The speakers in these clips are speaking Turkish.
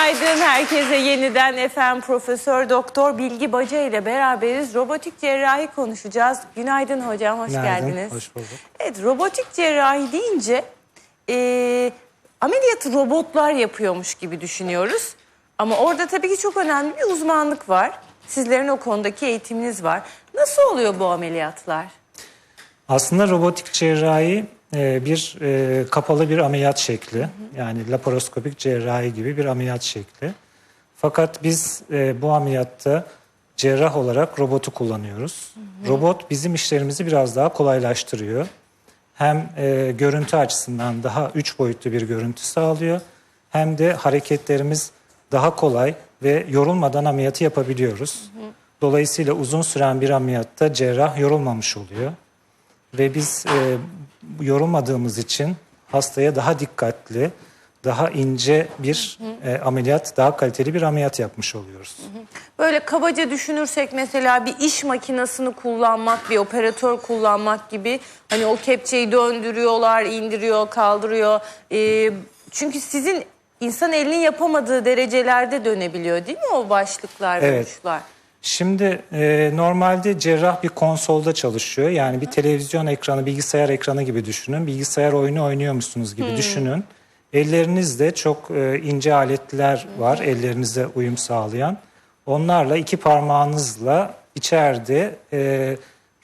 Günaydın herkese yeniden efendim Profesör Doktor Bilgi Baca ile beraberiz. Robotik cerrahi konuşacağız. Günaydın hocam, hoş Günaydın, geldiniz. hoş bulduk. Evet, robotik cerrahi deyince e, ameliyatı robotlar yapıyormuş gibi düşünüyoruz. Ama orada tabii ki çok önemli bir uzmanlık var. Sizlerin o konudaki eğitiminiz var. Nasıl oluyor bu ameliyatlar? Aslında robotik cerrahi bir e, kapalı bir ameliyat şekli. Yani laparoskopik cerrahi gibi bir ameliyat şekli. Fakat biz e, bu ameliyatta cerrah olarak robotu kullanıyoruz. Robot bizim işlerimizi biraz daha kolaylaştırıyor. Hem e, görüntü açısından daha üç boyutlu bir görüntü sağlıyor. Hem de hareketlerimiz daha kolay ve yorulmadan ameliyatı yapabiliyoruz. Dolayısıyla uzun süren bir ameliyatta cerrah yorulmamış oluyor. Ve biz e, yorulmadığımız için hastaya daha dikkatli, daha ince bir e, ameliyat, daha kaliteli bir ameliyat yapmış oluyoruz. Böyle kabaca düşünürsek mesela bir iş makinesini kullanmak, bir operatör kullanmak gibi hani o kepçeyi döndürüyorlar, indiriyor, kaldırıyor. Ee, çünkü sizin insan elinin yapamadığı derecelerde dönebiliyor değil mi o başlıklar ve Evet. uçlar? Şimdi e, normalde cerrah bir konsolda çalışıyor. Yani bir televizyon ekranı, bilgisayar ekranı gibi düşünün. Bilgisayar oyunu oynuyormuşsunuz gibi düşünün. Ellerinizde çok e, ince aletler var ellerinize uyum sağlayan. Onlarla iki parmağınızla içeride e,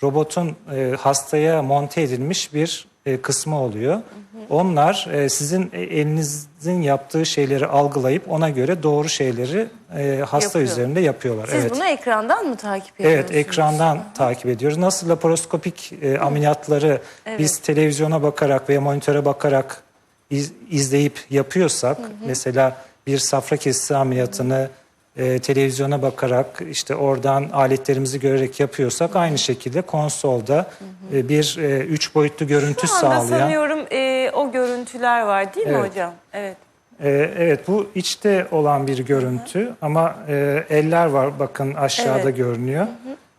robotun e, hastaya monte edilmiş bir e, kısmı oluyor. Onlar e, sizin e, elinizin yaptığı şeyleri algılayıp ona göre doğru şeyleri e, hasta Yapıyor. üzerinde yapıyorlar. Siz evet. bunu ekrandan mı takip ediyorsunuz? Evet, ekrandan takip ediyoruz. Nasıl laparoskopik e, ameliyatları biz televizyona bakarak veya monitöre bakarak iz- izleyip yapıyorsak, mesela bir safra kesisi ameliyatını e, televizyona bakarak işte oradan aletlerimizi görerek yapıyorsak aynı şekilde konsolda e, bir e, üç boyutlu görüntü Şu anda sağlayan. sanıyorum e, o görüntüler var değil mi Evet. hocam? Evet. Ee, evet bu içte olan bir görüntü ama e, eller var bakın aşağıda Evet. görünüyor.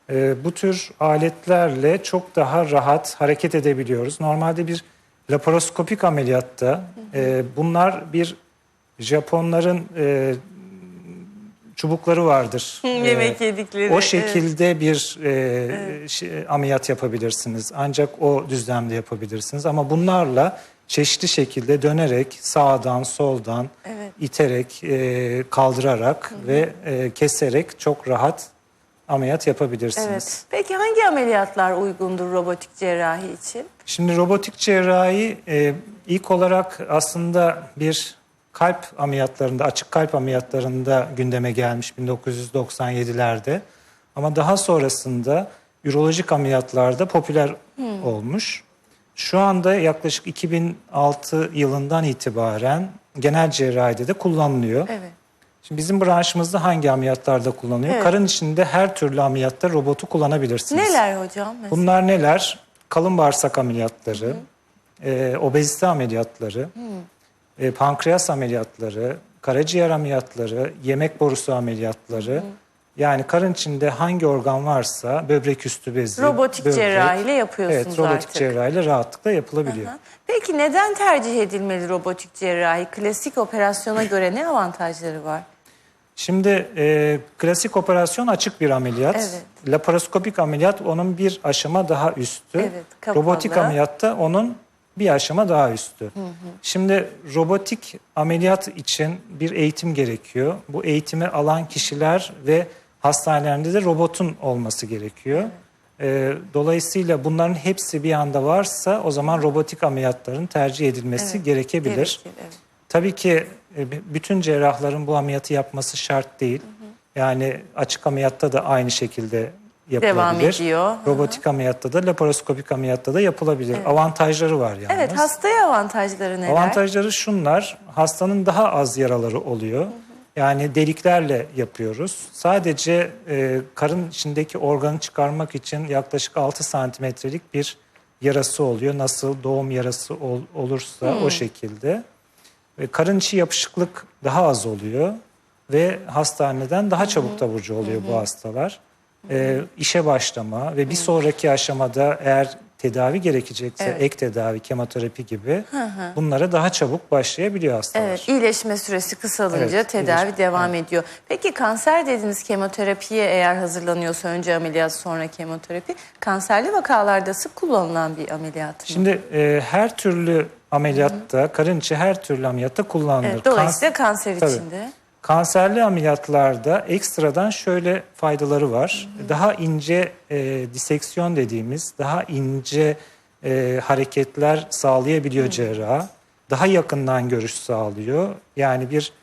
Ee, bu tür aletlerle çok daha rahat hareket edebiliyoruz. Normalde bir laparoskopik ameliyatta e, bunlar bir Japonların e, çubukları vardır. Yemek Ee, yedikleri. o evet. şekilde bir e, şey- ameliyat yapabilirsiniz. Ancak o düzlemde yapabilirsiniz. Ama bunlarla çeşitli şekilde dönerek sağdan soldan Evet. iterek e, kaldırarak ve e, keserek çok rahat ameliyat yapabilirsiniz. Evet. Peki hangi ameliyatlar uygundur robotik cerrahi için? Şimdi robotik cerrahi e, ilk olarak aslında bir kalp ameliyatlarında, açık kalp ameliyatlarında gündeme gelmiş 1997'lerde. Ama daha sonrasında ürolojik ameliyatlarda popüler olmuş. Şu anda yaklaşık 2006 yılından itibaren genel cerrahide de kullanılıyor. Evet. Şimdi bizim branşımızda hangi ameliyatlarda kullanılıyor? Evet. Karın içinde her türlü ameliyatta robotu kullanabilirsiniz. Neler hocam? mesela? Bunlar neler? Kalın bağırsak ameliyatları, e, obezite ameliyatları, e, pankreas ameliyatları, karaciğer ameliyatları, yemek borusu ameliyatları. Yani karın içinde hangi organ varsa böbrek üstü bezi, Robotik böbrek, cerrahiyle yapıyorsunuz Evet, robotik artık. cerrahiyle rahatlıkla yapılabiliyor. Ha. Peki neden tercih edilmeli robotik cerrahi? Klasik operasyona göre ne avantajları var? Şimdi e, klasik operasyon açık bir ameliyat. Evet. Laparoskopik ameliyat onun bir aşama daha üstü. Evet, kapalı. robotik ameliyatta onun bir aşama daha üstü. Şimdi robotik ameliyat için bir eğitim gerekiyor. Bu eğitimi alan kişiler ve hastanelerinde de robotun olması gerekiyor. E, dolayısıyla bunların hepsi bir anda varsa o zaman robotik ameliyatların tercih edilmesi Evet, gerekebilir. Gerekir, evet. Tabii ki e, b- bütün cerrahların bu ameliyatı yapması şart değil. Yani açık ameliyatta da aynı şekilde yapılabilir. Devam ediyor. Robotik ameliyatta da laparoskopik ameliyatta da yapılabilir. Avantajları var yalnız. Evet hastaya avantajları neler? Avantajları şunlar. Hastanın daha az yaraları oluyor. Yani deliklerle yapıyoruz. Sadece e, karın içindeki organı çıkarmak için yaklaşık 6 santimetrelik bir yarası oluyor. Nasıl doğum yarası ol- olursa o şekilde. Ve karın içi yapışıklık daha az oluyor ve hastaneden daha çabuk taburcu oluyor bu hastalar. Ee, işe başlama ve bir sonraki aşamada eğer tedavi gerekecekse Evet. ek tedavi, kemoterapi gibi bunlara daha çabuk başlayabiliyor hastalar. Evet, iyileşme süresi kısalınca Evet, tedavi iyileşme- devam ediyor. Peki kanser dediniz kemoterapiye eğer hazırlanıyorsa önce ameliyat sonra kemoterapi kanserli vakalarda sık kullanılan bir ameliyat mı? Şimdi e, her türlü ameliyatta, karın içi her türlü ameliyatta kullanılır. evet, dolayısıyla Kans- kanser Tabii. içinde. Kanserli ameliyatlarda ekstradan şöyle faydaları var. Daha ince e, diseksiyon dediğimiz daha ince e, hareketler sağlayabiliyor cerrah. Daha yakından görüş sağlıyor. Yani bir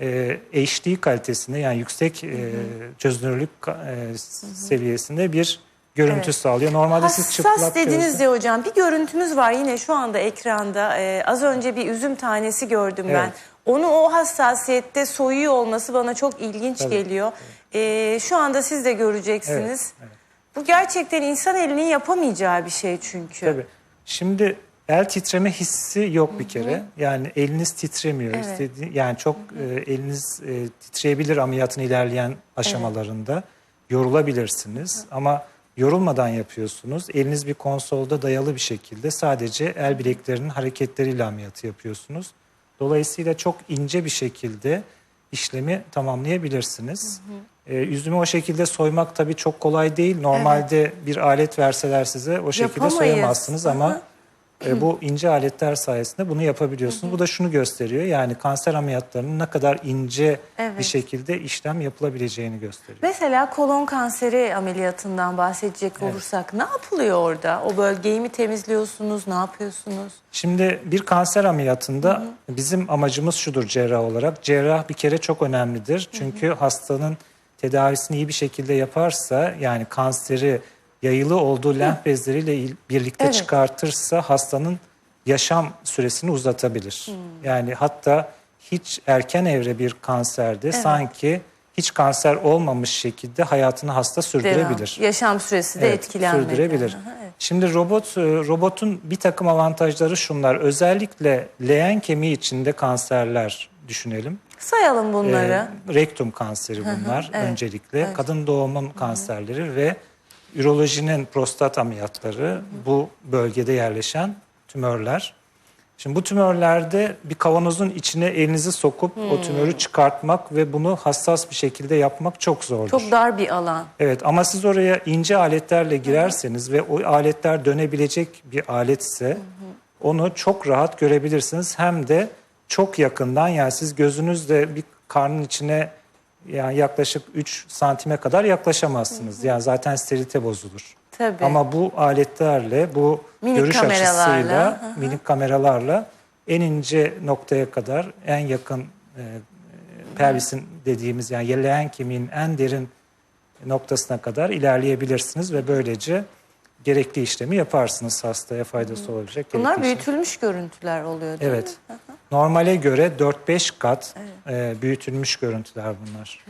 e, HD kalitesinde yani yüksek e, çözünürlük e, seviyesinde bir görüntü Evet. sağlıyor. Normalde siz Hassas çıplak dediniz gözle- ya hocam. Bir görüntümüz var yine şu anda ekranda. Ee, az önce bir üzüm tanesi gördüm ben. Evet. Onu o hassasiyette soyuyor olması bana çok ilginç Tabii. geliyor. Ee, şu anda siz de göreceksiniz. Evet, evet. Bu gerçekten insan elinin yapamayacağı bir şey çünkü. Tabii. Şimdi el titreme hissi yok bir kere. Yani eliniz titremiyor. Evet. İstediği- yani çok e, eliniz e, titreyebilir ameliyatın ilerleyen aşamalarında. Yorulabilirsiniz ama yorulmadan yapıyorsunuz. Eliniz bir konsolda dayalı bir şekilde sadece el bileklerinin hareketleriyle ameliyatı yapıyorsunuz. Dolayısıyla çok ince bir şekilde işlemi tamamlayabilirsiniz. Ee, üzümü o şekilde soymak tabii çok kolay değil. Normalde bir alet verseler size o şekilde Yapamayız. soyamazsınız ama e, bu ince aletler sayesinde bunu yapabiliyorsunuz. Bu da şunu gösteriyor. Yani kanser ameliyatlarının ne kadar ince Evet. bir şekilde işlem yapılabileceğini gösteriyor. Mesela kolon kanseri ameliyatından bahsedecek olursak ne yapılıyor orada? O bölgeyi mi temizliyorsunuz? Ne yapıyorsunuz? Şimdi bir kanser ameliyatında bizim amacımız şudur cerrah olarak. Cerrah bir kere çok önemlidir. Çünkü hastanın tedavisini iyi bir şekilde yaparsa yani kanseri yayılı olduğu lenf bezleriyle birlikte Evet. çıkartırsa hastanın yaşam süresini uzatabilir. Yani hatta hiç erken evre bir kanserde sanki hiç kanser olmamış şekilde hayatını hasta sürdürebilir. Devam. Yaşam süresi de Evet, etkilenmedi. Sürdürebilir. Aha, evet. Şimdi robot e, robotun bir takım avantajları şunlar. Özellikle leğen kemiği içinde kanserler düşünelim. Sayalım bunları. Ee, rektum kanseri bunlar evet, öncelikle. evet. Kadın doğumun kanserleri ve ürolojinin prostat ameliyatları bu bölgede yerleşen tümörler. Şimdi bu tümörlerde bir kavanozun içine elinizi sokup o tümörü çıkartmak ve bunu hassas bir şekilde yapmak çok zordur. Çok dar bir alan. Evet ama siz oraya ince aletlerle girerseniz ve o aletler dönebilecek bir aletse onu çok rahat görebilirsiniz. Hem de çok yakından yani siz gözünüzle bir karnın içine yani yaklaşık 3 santime kadar yaklaşamazsınız. Yani zaten sterilite bozulur. Tabii. Ama bu aletlerle, bu Minik görüş açısıyla, hı hı. minik kameralarla en ince noktaya kadar, en yakın e, pelvisin dediğimiz yani yeleğen kemiğin en derin noktasına kadar ilerleyebilirsiniz ve böylece gerekli işlemi yaparsınız hastaya faydası olacak. Bunlar büyütülmüş görüntüler oluyor değil Evet. mi? Normale göre 4-5 kat e, büyütülmüş görüntüler bunlar.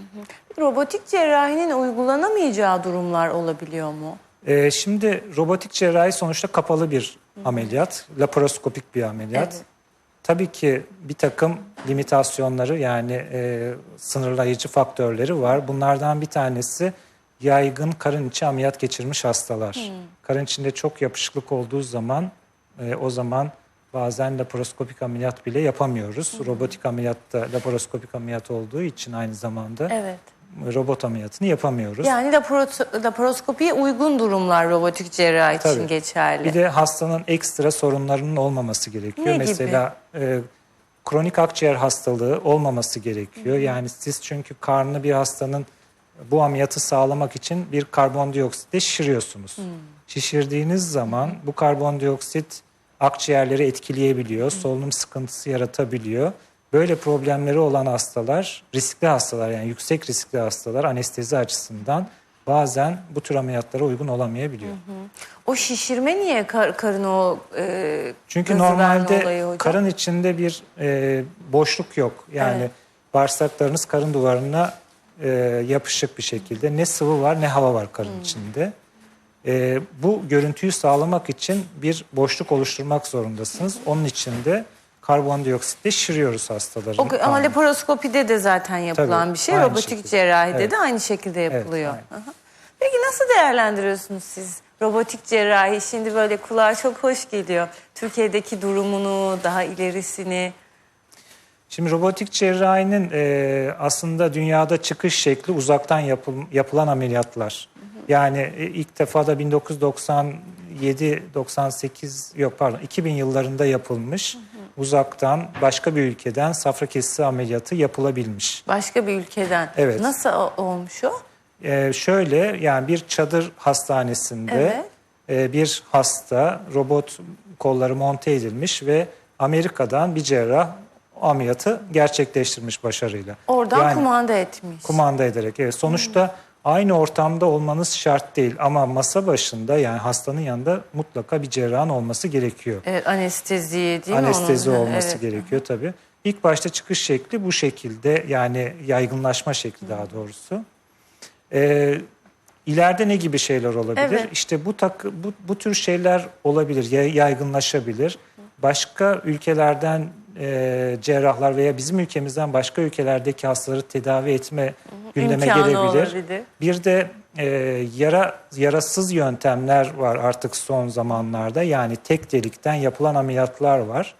Robotik cerrahinin uygulanamayacağı durumlar olabiliyor mu? Ee, şimdi robotik cerrahi sonuçta kapalı bir ameliyat, laparoskopik bir ameliyat. Evet. Tabii ki bir takım limitasyonları yani e, sınırlayıcı faktörleri var. Bunlardan bir tanesi yaygın karın içi ameliyat geçirmiş hastalar. Karın içinde çok yapışıklık olduğu zaman e, o zaman bazen laparoskopik ameliyat bile yapamıyoruz. Robotik ameliyatta laparoskopik ameliyat olduğu için aynı zamanda Evet. robot ameliyatını yapamıyoruz. Yani laparo- laparoskopiye uygun durumlar robotik cerrahi için Tabii. geçerli. Bir de hastanın ekstra sorunlarının olmaması gerekiyor. Ne gibi? Mesela e, kronik akciğer hastalığı olmaması gerekiyor. Yani siz çünkü karnı bir hastanın bu ameliyatı sağlamak için bir karbondioksitle şişiriyorsunuz. Şişirdiğiniz zaman bu karbondioksit akciğerleri etkileyebiliyor, solunum sıkıntısı yaratabiliyor. Böyle problemleri olan hastalar, riskli hastalar yani yüksek riskli hastalar anestezi açısından bazen bu tür ameliyatlara uygun olamayabiliyor. O şişirme niye kar, karın o e, Çünkü normalde karın içinde bir e, boşluk yok. Yani Evet. bağırsaklarınız karın duvarına e, yapışık bir şekilde. Ne sıvı var ne hava var karın içinde. E, bu görüntüyü sağlamak için bir boşluk oluşturmak zorundasınız. Onun için de karbondioksitle şişiriyoruz hastaların. O- ama laparoskopide de zaten yapılan Tabii, bir şey. Robotik şekilde. cerrahide Evet. de aynı şekilde yapılıyor. aynen. Aha. Peki nasıl değerlendiriyorsunuz siz robotik cerrahi şimdi böyle kulağa çok hoş geliyor. Türkiye'deki durumunu, daha ilerisini. Şimdi robotik cerrahinin e, aslında dünyada çıkış şekli uzaktan yapıl- yapılan ameliyatlar. Yani e, ilk defa da 1997 98 yok pardon 2000 yıllarında yapılmış. Uzaktan başka bir ülkeden safra kesisi ameliyatı yapılabilmiş. Başka bir ülkeden. Evet. Nasıl olmuş o? Ee, şöyle yani bir çadır hastanesinde Evet. e, bir hasta robot kolları monte edilmiş ve Amerika'dan bir cerrah ameliyatı gerçekleştirmiş başarıyla. Oradan Yani kumanda etmiş. kumanda ederek. Evet, sonuçta aynı ortamda olmanız şart değil ama masa başında yani hastanın yanında mutlaka bir cerrahın olması gerekiyor. Evet, anestezi değil mi? Anestezi onun? olması Evet. gerekiyor tabii. İlk başta çıkış şekli bu şekilde yani yaygınlaşma şekli daha doğrusu. Ee, ileride ne gibi şeyler olabilir? Evet. İşte bu, tak, bu bu tür şeyler olabilir, ya- yaygınlaşabilir. Başka ülkelerden e, cerrahlar veya bizim ülkemizden başka ülkelerdeki hastaları tedavi etme gündeme İmkanı gelebilir. olabilir. Bir de e, yara yarasız yöntemler var artık son zamanlarda. Yani tek delikten yapılan ameliyatlar var.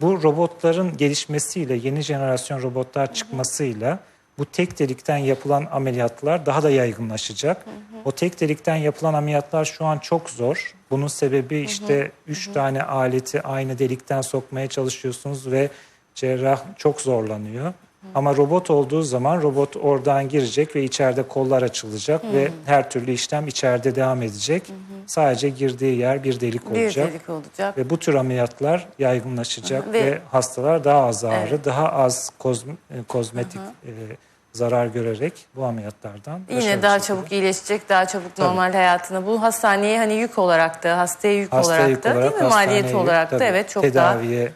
Bu robotların gelişmesiyle, yeni jenerasyon robotlar çıkmasıyla bu tek delikten yapılan ameliyatlar daha da yaygınlaşacak. O tek delikten yapılan ameliyatlar şu an çok zor. Bunun sebebi işte üç tane aleti aynı delikten sokmaya çalışıyorsunuz ve cerrah çok zorlanıyor. Ama robot olduğu zaman robot oradan girecek ve içeride kollar açılacak ve her türlü işlem içeride devam edecek. Sadece girdiği yer bir delik Bir olacak. delik olacak. Ve bu tür ameliyatlar yaygınlaşacak Ve- ve, hastalar daha az ağrı, daha az kozm- e, kozmetik e, zarar görerek bu ameliyatlardan Yine daha çabuk iyileşecek, daha çabuk Tabii. normal hayatına. Bu hastaneye hani yük olarak da, hastaya yük hastaya olarak yük da olarak, değil mi? Maliyet yük, olarak da tabii, evet çok daha tedaviye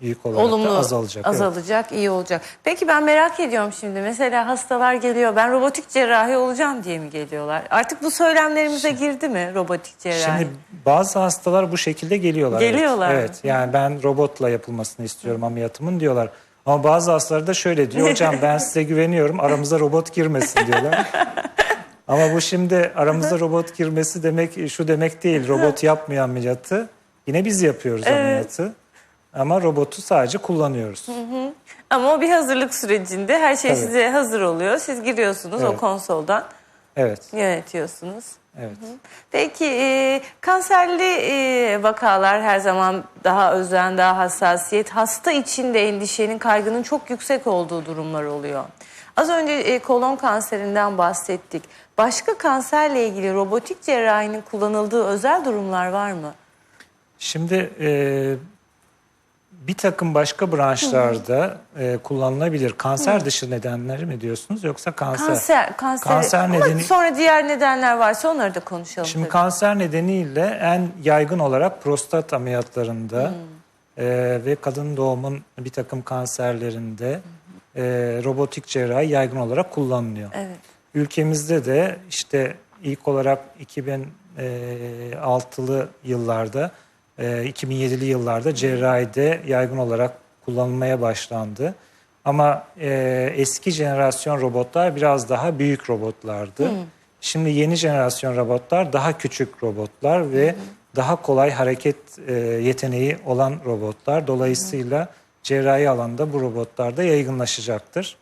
yük olarak olumlu da azalacak. evet. azalacak, iyi olacak. Peki ben merak ediyorum şimdi. Mesela hastalar geliyor. Ben robotik cerrahi olacağım diye mi geliyorlar? Artık bu söylemlerimize girdi mi robotik cerrahi? Şimdi bazı hastalar bu şekilde geliyorlar. evet. Geliyorlar mı? Evet. Yani ben robotla yapılmasını istiyorum ameliyatımın diyorlar. Ama bazı hastalar da şöyle diyor. Hocam ben size güveniyorum. Aramıza robot girmesin diyorlar. Ama bu şimdi aramıza robot girmesi demek şu demek değil. Robot yapmıyor ameliyatı. Yine biz yapıyoruz ameliyatı. Ama robotu sadece kullanıyoruz. Ama o bir hazırlık sürecinde her şey Tabii. size hazır oluyor. Siz giriyorsunuz o Evet. konsoldan Evet. yönetiyorsunuz. Evet. Peki e, kanserli e, vakalar her zaman daha özen, daha hassasiyet, hasta içinde endişenin, kaygının çok yüksek olduğu durumlar oluyor. Az önce e, kolon kanserinden bahsettik. Başka kanserle ilgili robotik cerrahinin kullanıldığı özel durumlar var mı? Şimdi e, bir takım başka branşlarda e, kullanılabilir. Kanser dışı nedenleri mi diyorsunuz yoksa kanser? Kanser, kanser. Kanser Ama nedeni- sonra diğer nedenler varsa onları da konuşalım. Şimdi tabii. kanser nedeniyle en yaygın olarak prostat ameliyatlarında e, ve kadın doğumun bir takım kanserlerinde e, robotik cerrahi yaygın olarak kullanılıyor. Evet. Ülkemizde de işte ilk olarak 2006'lı yıllarda, e, 2007'li yıllarda cerrahide yaygın olarak kullanılmaya başlandı. Ama e, eski jenerasyon robotlar biraz daha büyük robotlardı. Şimdi yeni jenerasyon robotlar daha küçük robotlar ve daha kolay hareket e, yeteneği olan robotlar. Dolayısıyla cerrahi alanda bu robotlar da yaygınlaşacaktır.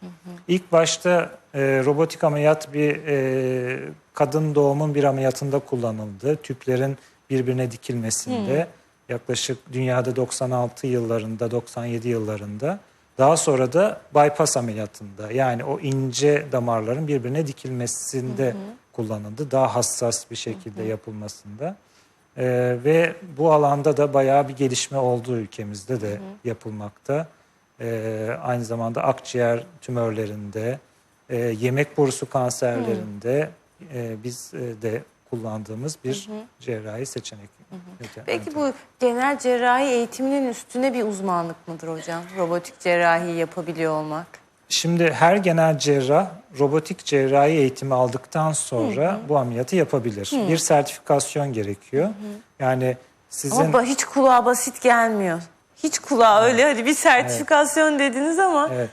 İlk başta e, robotik ameliyat bir e, kadın doğumun bir ameliyatında kullanıldı. Tüplerin birbirine dikilmesinde yaklaşık dünyada 96 yıllarında 97 yıllarında daha sonra da bypass ameliyatında yani o ince damarların birbirine dikilmesinde kullanıldı. Daha hassas bir şekilde yapılmasında. Ee, ve bu alanda da bayağı bir gelişme olduğu ülkemizde de yapılmakta. Ee, aynı zamanda akciğer tümörlerinde, e, yemek borusu kanserlerinde e, biz e, de kullandığımız bir cerrahi seçenek. Yöntem- Peki bu genel cerrahi eğitiminin üstüne bir uzmanlık mıdır hocam? Robotik cerrahi yapabiliyor olmak. Şimdi her genel cerrah robotik cerrahi eğitimi aldıktan sonra bu ameliyatı yapabilir. Bir sertifikasyon gerekiyor. Yani sizin Ama hiç kulağa basit gelmiyor. Hiç kulağa öyle hadi bir sertifikasyon dediniz ama Evet.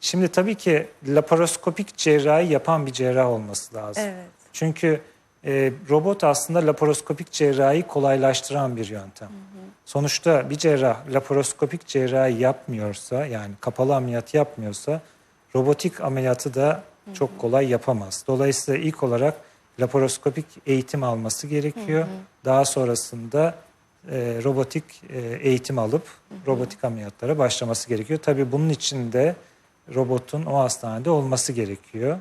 Şimdi tabii ki laparoskopik cerrahi yapan bir cerrah olması lazım. Evet. Çünkü e, robot aslında laparoskopik cerrahi kolaylaştıran bir yöntem. Sonuçta bir cerrah laparoskopik cerrahi yapmıyorsa yani kapalı ameliyat yapmıyorsa robotik ameliyatı da çok kolay yapamaz. Dolayısıyla ilk olarak laparoskopik eğitim alması gerekiyor. Daha sonrasında e, robotik e, eğitim alıp robotik ameliyatlara başlaması gerekiyor. Tabii bunun için de robotun o hastanede olması gerekiyor.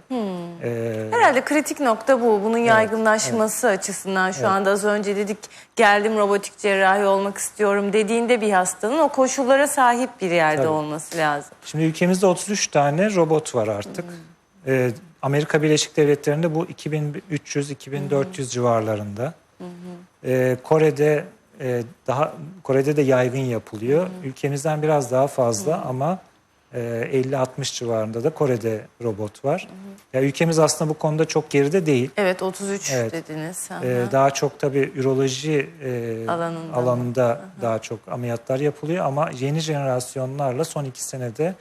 E, Herhalde kritik nokta bu. Bunun yaygınlaşması açısından şu anda az önce dedik geldim robotik cerrahi olmak istiyorum dediğinde bir hastanın o koşullara sahip bir yerde Tabii. olması lazım. Şimdi ülkemizde 33 tane robot var artık. Ee, Amerika Birleşik Devletleri'nde bu 2300-2400 civarlarında. Ee, Kore'de e, daha Kore'de de yaygın yapılıyor. Ülkemizden biraz daha fazla ama e, 50-60 civarında da Kore'de robot var. Ya ülkemiz aslında bu konuda çok geride değil. Evet 33 Evet. dediniz. Aha. Ee, daha çok tabii üroloji e, Alanında. alanında daha çok ameliyatlar yapılıyor ama yeni jenerasyonlarla son iki senede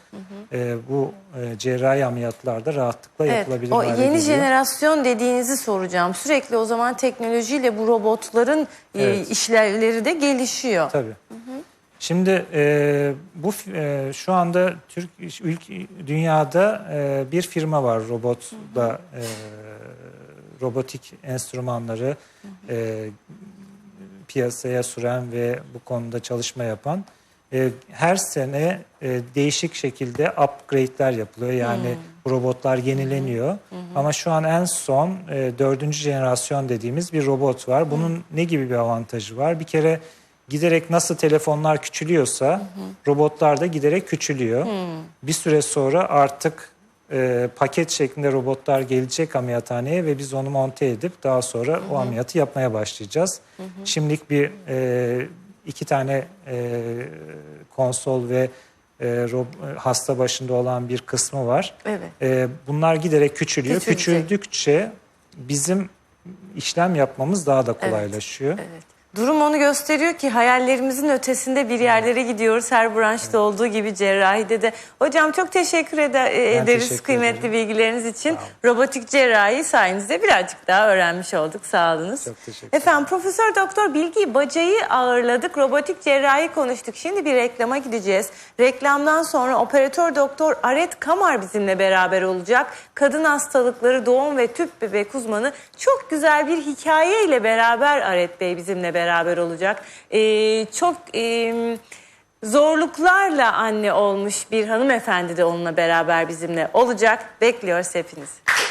e, bu e, cerrahi ameliyatlarda rahatlıkla Evet, yapılabilir o yeni geliyor. jenerasyon dediğinizi soracağım. Sürekli o zaman teknolojiyle bu robotların e, Evet. işlevleri de gelişiyor. Tabii. Şimdi e, bu e, şu anda Türk ülke dünyada e, bir firma var robotla e, robotik enstrümanları e, piyasaya süren ve bu konuda çalışma yapan. E, her sene e, değişik şekilde upgrade'ler yapılıyor. Yani bu robotlar yenileniyor. Ama şu an en son e, dördüncü jenerasyon dediğimiz bir robot var. Bunun ne gibi bir avantajı var? Bir kere giderek nasıl telefonlar küçülüyorsa robotlar da giderek küçülüyor. Bir süre sonra artık e, paket şeklinde robotlar gelecek ameliyathaneye ve biz onu monte edip daha sonra o ameliyatı yapmaya başlayacağız. Şimdilik bir e, iki tane e, konsol ve e, rob- hasta başında olan bir kısmı var. Evet. E, bunlar giderek küçülüyor. Küçülecek. Küçüldükçe bizim işlem yapmamız daha da kolaylaşıyor. Evet. Durum onu gösteriyor ki hayallerimizin ötesinde bir yerlere gidiyoruz. Her branşta olduğu gibi cerrahide de. Hocam çok teşekkür ede- e, ederiz teşekkür kıymetli ederim. bilgileriniz için. Robotik cerrahi sayenizde birazcık daha öğrenmiş olduk. Sağ olunuz. Çok teşekkür Efendim Profesör Doktor Bilgi Bacay'ı ağırladık. Robotik cerrahi konuştuk. Şimdi bir reklama gideceğiz. Reklamdan sonra operatör doktor Aret Kamar bizimle beraber olacak. Kadın hastalıkları doğum ve tüp bebek uzmanı çok güzel bir hikayeyle beraber Aret Bey bizimle beraber olacak. Ee, çok e, zorluklarla anne olmuş bir hanımefendi de onunla beraber bizimle olacak. Bekliyoruz hepinizi.